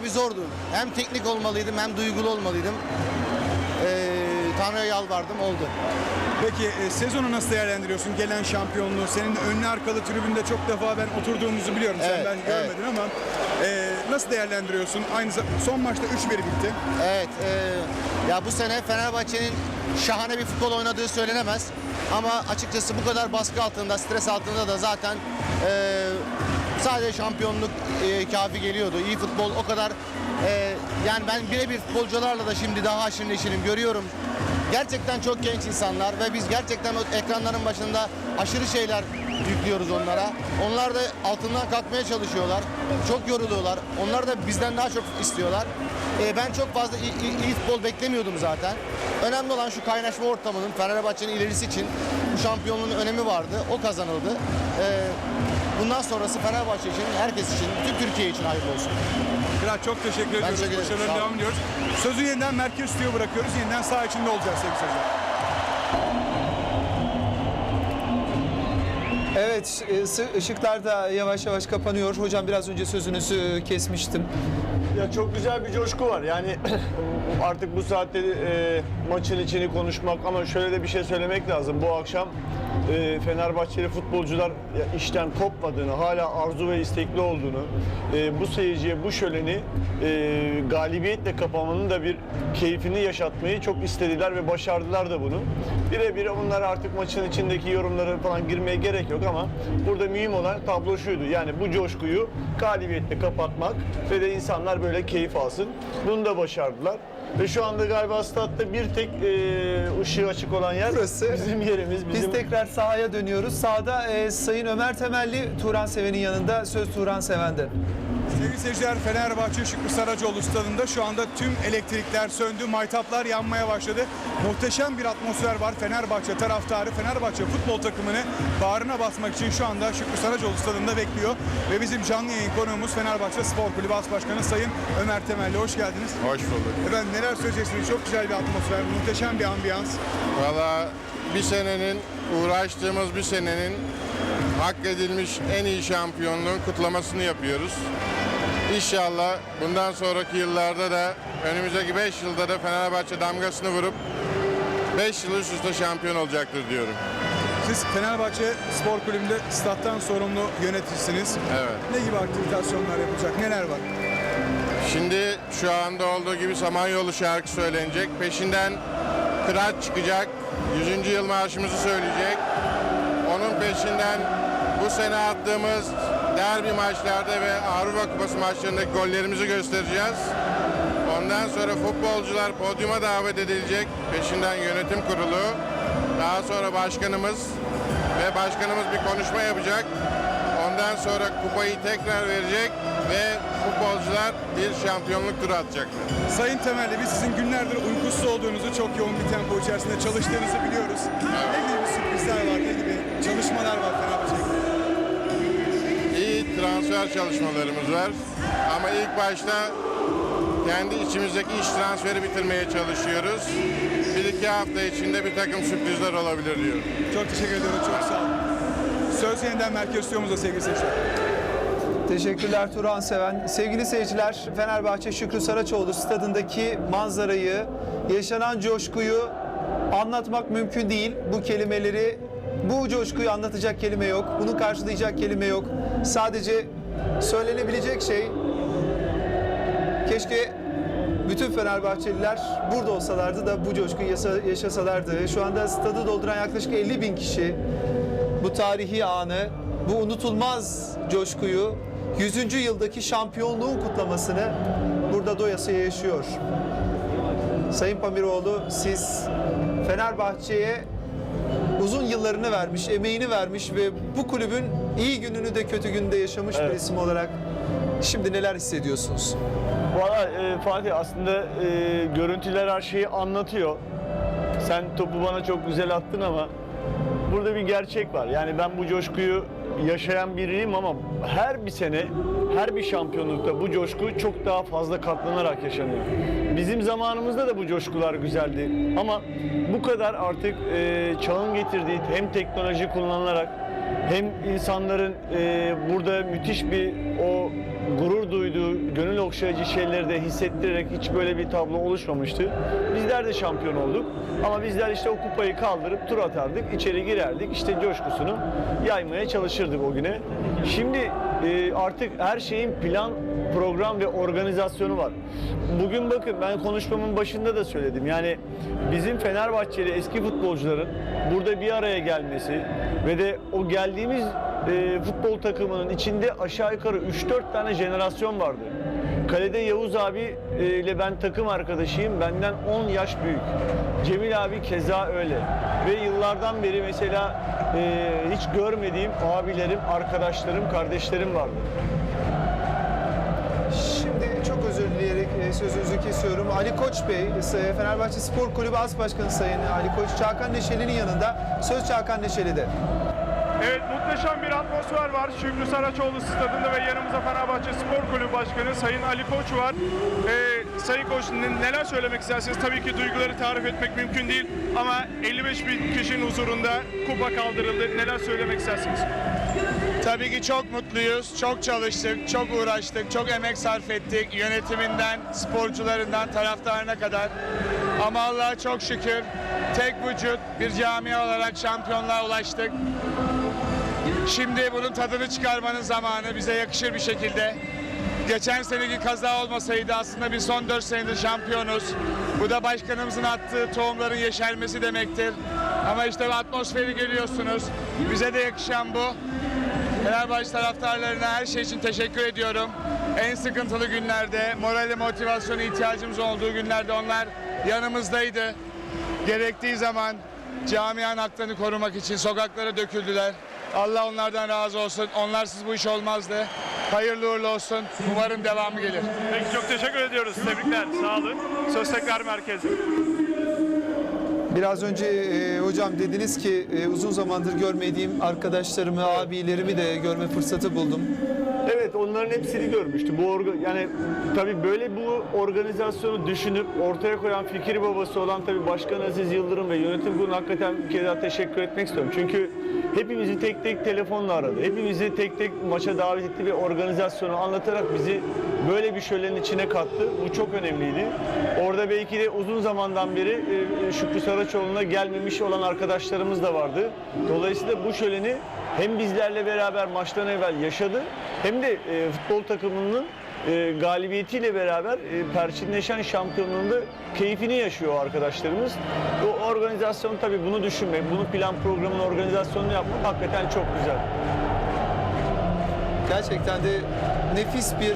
tabii zordu. Hem teknik olmalıydım hem duygulu olmalıydım. Ee, Tanrı'ya yalvardım oldu. Peki e, sezonu nasıl değerlendiriyorsun? Gelen şampiyonluğu. Senin önlü arkalı tribünde çok defa ben oturduğumuzu biliyorum. Sen Evet, belki görmedin ama e, nasıl değerlendiriyorsun? Aynı zam- son maçta 3-1 bitti. Evet, e, ya bu sene Fenerbahçe'nin şahane bir futbol oynadığı söylenemez. Ama açıkçası bu kadar baskı altında, stres altında da zaten e, sadece şampiyonluk e, kafi geliyordu. İyi futbol o kadar e, yani ben birebir futbolcularla da şimdi daha haşır görüyorum. Gerçekten çok genç insanlar ve biz gerçekten o ekranların başında aşırı şeyler yüklüyoruz onlara. Onlar da altından kalkmaya çalışıyorlar. Çok yoruluyorlar. Onlar da bizden daha çok istiyorlar. Ee, ben çok fazla iyi, iyi- futbol beklemiyordum zaten. Önemli olan şu kaynaşma ortamının Fenerbahçe'nin ilerisi için bu şampiyonluğun önemi vardı. O kazanıldı. Ee, bundan sonrası Fenerbahçe için, herkes için, bütün Türkiye için hayırlı olsun. Kral çok teşekkür ediyoruz. teşekkür ederim. Başarılarına Sağ olun. devam ediyoruz. Sözü yeniden Merkez Stüdyo'ya bırakıyoruz. Yeniden saha içinde olacağız sevgili seyirciler. Evet, e, ışıklar da yavaş yavaş kapanıyor. Hocam biraz önce sözünüzü kesmiştim. Ya çok güzel bir coşku var. Yani artık bu saatte e, maçın içini konuşmak ama şöyle de bir şey söylemek lazım. Bu akşam e, Fenerbahçeli futbolcular işten kopmadığını, hala arzu ve istekli olduğunu, e, bu seyirciye bu şöleni e, galibiyetle kapamanın da bir keyfini yaşatmayı çok istediler ve başardılar da bunu. Birebir onlara artık maçın içindeki yorumlara falan girmeye gerek yok ama burada mühim olan tablo şuydu. Yani bu coşkuyu galibiyetle kapatmak ve de insanlar böyle keyif alsın. Bunu da başardılar. Ve şu anda galiba statta bir tek e, ışığı açık olan yer Burası. bizim yerimiz. Biz Bizim tekrar sahaya dönüyoruz. Sahada e, Sayın Ömer Temelli, Turan Seven'in yanında. Söz Turan Seven'de. Sevgili seyirciler Fenerbahçe Şükrü Saracoğlu stadında şu anda tüm elektrikler söndü, maytaplar yanmaya başladı. Muhteşem bir atmosfer var. Fenerbahçe taraftarı Fenerbahçe futbol takımını bağrına basmak için şu anda Şükrü Saracoğlu stadında bekliyor. Ve bizim canlı yayın konuğumuz Fenerbahçe Spor Kulübü As Başkanı Sayın Ömer Temelli. Hoş geldiniz. Hoş bulduk. Efendim neler söyleyeceksiniz? Çok güzel bir atmosfer, muhteşem bir ambiyans. Valla bir senenin, uğraştığımız bir senenin hak edilmiş en iyi şampiyonluğun kutlamasını yapıyoruz. İnşallah bundan sonraki yıllarda da önümüzdeki 5 yılda da Fenerbahçe damgasını vurup 5 yıl üst üste şampiyon olacaktır diyorum. Siz Fenerbahçe Spor Kulübü'nde stat'tan sorumlu yöneticisiniz. Evet. Ne gibi aktivitasyonlar yapılacak? Neler var? Şimdi şu anda olduğu gibi Samanyolu şarkı söylenecek. Peşinden Kıraç çıkacak. 100. yıl marşımızı söyleyecek. Onun peşinden bu sene attığımız derbi maçlarda ve Avrupa Kupası maçlarındaki gollerimizi göstereceğiz. Ondan sonra futbolcular podyuma davet edilecek. Peşinden yönetim kurulu. Daha sonra başkanımız ve başkanımız bir konuşma yapacak. Ondan sonra kupayı tekrar verecek ve futbolcular bir şampiyonluk turu atacaklar. Sayın Temelli biz sizin günlerdir uykusuz olduğunuzu çok yoğun bir tempo içerisinde çalıştığınızı biliyoruz. Ne gibi sürprizler var, ne gibi çalışmalar var Fenerbahçe'de? Transfer çalışmalarımız var. Ama ilk başta kendi içimizdeki iş transferi bitirmeye çalışıyoruz. Bir iki hafta içinde bir takım sürprizler olabilir diyorum. Çok teşekkür ediyorum, çok sağ olun. Söz yeniden Merkez Stüdyomuzda sevgili seyirciler. Teşekkürler Turan Seven. Sevgili seyirciler, Fenerbahçe Şükrü Saraçoğlu stadındaki manzarayı, yaşanan coşkuyu anlatmak mümkün değil. Bu kelimeleri, bu coşkuyu anlatacak kelime yok. Bunu karşılayacak kelime yok. Sadece söylenebilecek şey keşke bütün Fenerbahçeliler burada olsalardı da bu coşkuyu yaşasalardı. Şu anda stadı dolduran yaklaşık 50 bin kişi bu tarihi anı, bu unutulmaz coşkuyu, 100. yıldaki şampiyonluğun kutlamasını burada doyasıya yaşıyor. Sayın Pamiroğlu siz Fenerbahçe'ye uzun yıllarını vermiş, emeğini vermiş ve bu kulübün iyi gününü de kötü günü de yaşamış bir Evet. isim olarak şimdi neler hissediyorsunuz? Valla e, Fatih aslında e, görüntüler her şeyi anlatıyor. Sen topu bana çok güzel attın ama burada bir gerçek var. Yani ben bu coşkuyu yaşayan biriyim ama her bir sene, her bir şampiyonlukta bu coşku çok daha fazla katlanarak yaşanıyor. Bizim zamanımızda da bu coşkular güzeldi ama bu kadar artık e, çağın getirdiği hem teknoloji kullanılarak hem insanların e, burada müthiş bir o gurur duyduğu, gönül okşayıcı şeyleri de hissettirerek hiç böyle bir tablo oluşmamıştı. Bizler de şampiyon olduk. Ama bizler işte o kupayı kaldırıp tur atardık, içeri girerdik. işte coşkusunu yaymaya çalışırdık o güne. Şimdi e, artık her şeyin plan, program ve organizasyonu var. Bugün bakın ben konuşmamın başında da söyledim. Yani bizim Fenerbahçeli eski futbolcuların burada bir araya gelmesi ve de o geldiğimiz e, futbol takımının içinde aşağı yukarı 3-4 tane jenerasyon vardı. Kalede Yavuz abi e, ile ben takım arkadaşıyım. Benden 10 yaş büyük. Cemil abi keza öyle. Ve yıllardan beri mesela e, hiç görmediğim abilerim, arkadaşlarım, kardeşlerim vardı. Şimdi çok özür dileyerek e, sözünüzü kesiyorum. Ali Koç Bey, Fenerbahçe Spor Kulübü As Başkanı Sayın Ali Koç, Çağkan Neşeli'nin yanında. Söz Çağkan Neşeli'de. Evet muhteşem bir atmosfer var. Şükrü Saraçoğlu stadında ve yanımızda Fenerbahçe Spor Kulübü Başkanı Sayın Ali Koç var. Ee, Sayın Koç neler söylemek istersiniz? Tabii ki duyguları tarif etmek mümkün değil ama 55 bin kişinin huzurunda kupa kaldırıldı. Neler söylemek istersiniz? Tabii ki çok mutluyuz, çok çalıştık, çok uğraştık, çok emek sarf ettik. Yönetiminden, sporcularından, taraftarına kadar. Ama Allah'a çok şükür tek vücut bir camia olarak şampiyonluğa ulaştık. Şimdi bunun tadını çıkarmanın zamanı bize yakışır bir şekilde. Geçen seneki kaza olmasaydı aslında biz son 4 senedir şampiyonuz. Bu da başkanımızın attığı tohumların yeşermesi demektir. Ama işte bu atmosferi görüyorsunuz. Bize de yakışan bu. Fenerbahçe taraftarlarına her şey için teşekkür ediyorum. En sıkıntılı günlerde, morale motivasyona ihtiyacımız olduğu günlerde onlar yanımızdaydı. Gerektiği zaman camianın haklarını korumak için sokaklara döküldüler. Allah onlardan razı olsun. Onlarsız bu iş olmazdı. Hayırlı uğurlu olsun. Umarım devamı gelir. Peki çok teşekkür ediyoruz. Tebrikler. Sağ olun. Söz tekrar merkezde. Biraz önce e, hocam dediniz ki e, uzun zamandır görmediğim arkadaşlarımı, abilerimi de görme fırsatı buldum. Evet onların hepsini görmüştü. Bu orga, yani tabii böyle bu organizasyonu düşünüp ortaya koyan fikir babası olan tabii Başkan Aziz Yıldırım ve yönetim kuruluna hakikaten bir kere daha teşekkür etmek istiyorum. Çünkü hepimizi tek tek telefonla aradı. Hepimizi tek tek maça davet etti ve organizasyonu anlatarak bizi böyle bir şölenin içine kattı. Bu çok önemliydi. Orada belki de uzun zamandan beri e, Şükrü Saraçoğlu'na gelmemiş olan arkadaşlarımız da vardı. Dolayısıyla bu şöleni hem bizlerle beraber maçtan evvel yaşadı hem de e, futbol takımının e, galibiyetiyle beraber e, perçinleşen şampiyonluğunda keyfini yaşıyor arkadaşlarımız. O organizasyon tabii bunu düşünmek, bunu plan programın organizasyonunu yapmak hakikaten çok güzel. Gerçekten de nefis bir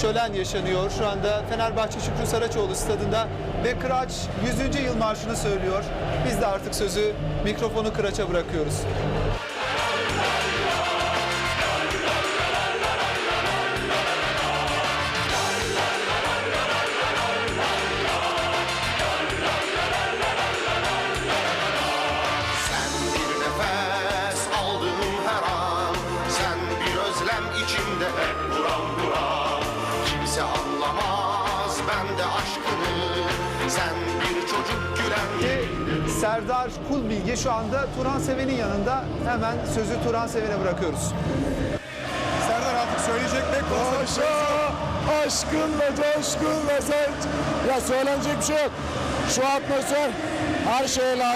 şölen yaşanıyor. Şu anda Fenerbahçe Şükrü Saraçoğlu stadında ve Kıraç 100. yıl marşını söylüyor. Biz de artık sözü mikrofonu Kıraç'a bırakıyoruz. Serdar Kulbilgi şu anda Turan Seven'in yanında. Hemen sözü Turan Seven'e bırakıyoruz. Serdar artık söyleyecek pek fazla bir şey yok. aşkınla, coşkunla sen... Ya söylenecek bir şey yok. Şu atmosfer her şeye layık.